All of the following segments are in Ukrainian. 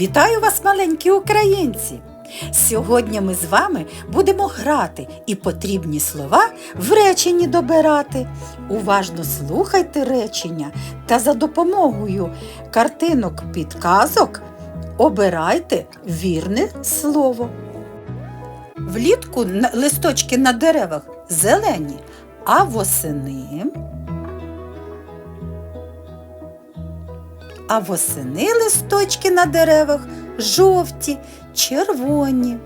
Вітаю вас, маленькі українці! Сьогодні ми з вами будемо грати і потрібні слова в реченні добирати. Уважно слухайте речення та за допомогою картинок підказок обирайте вірне слово. Влітку листочки на деревах зелені, а восени. А восени листочки на деревах жовті, червоні.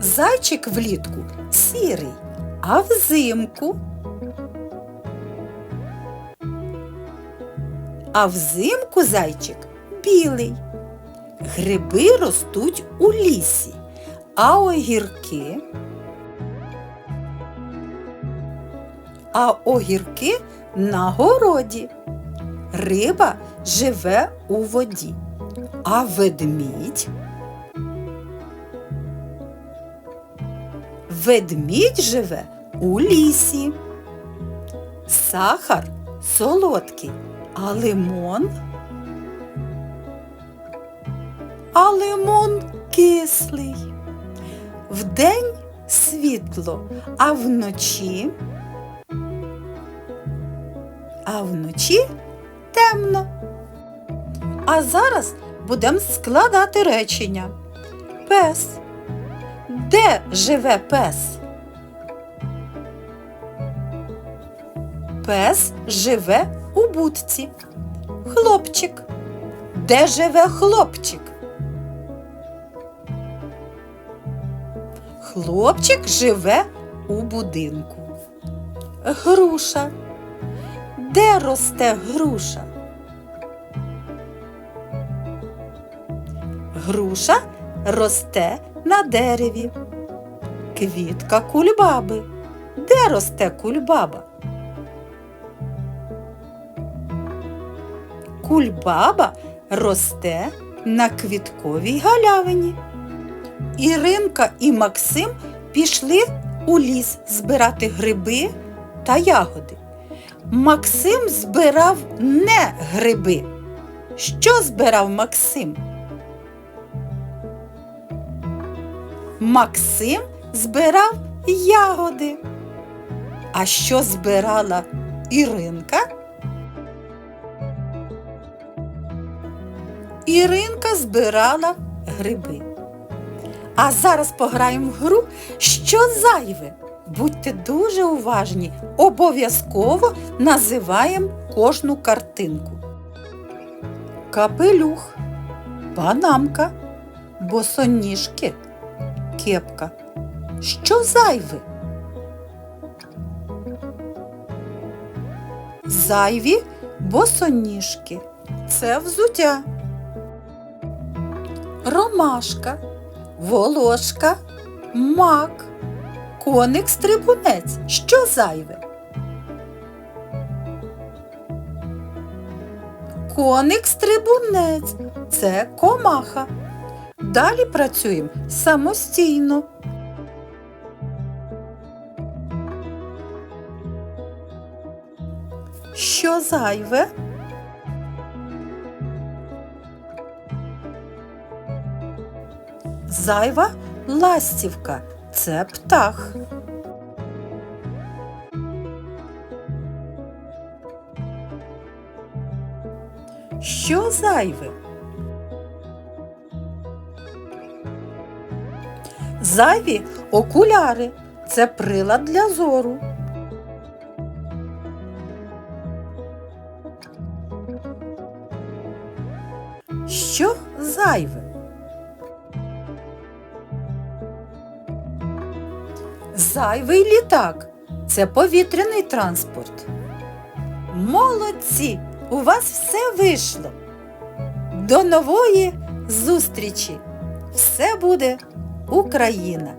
Зайчик влітку сірий, а взимку. А взимку зайчик білий. Гриби ростуть у лісі, а огірки. А огірки на городі. Риба живе у воді, а ведмідь. Ведмідь живе у лісі. Сахар солодкий, а лимон. А лимон кислий. Вдень світло, а вночі. А вночі темно. А зараз будемо складати речення. Пес. Де живе пес? Пес живе у будці. Хлопчик. Де живе хлопчик? Хлопчик живе у будинку. Груша. Де росте груша? Груша росте на дереві. Квітка кульбаби. Де росте кульбаба? Кульбаба росте на квітковій галявині. Іринка і Максим пішли у ліс збирати гриби та ягоди. Максим збирав не гриби. Що збирав Максим? Максим збирав ягоди. А що збирала Іринка? Іринка збирала гриби. А зараз пограємо в гру Що зайве? Будьте дуже уважні, обов'язково називаємо кожну картинку. Капелюх, панамка, босоніжки, кепка. Що зайве? Зайві босоніжки. Це взуття. Ромашка, волошка, мак, коник-стрибунець. Що зайве? Коник-стрибунець це комаха. Далі працюємо самостійно. Що зайве? Зайва ластівка це птах. Що зайве? Зайві окуляри це прилад для зору. Що зайве? Зайвий літак це повітряний транспорт. Молодці! У вас все вийшло. До нової зустрічі! Все буде Україна!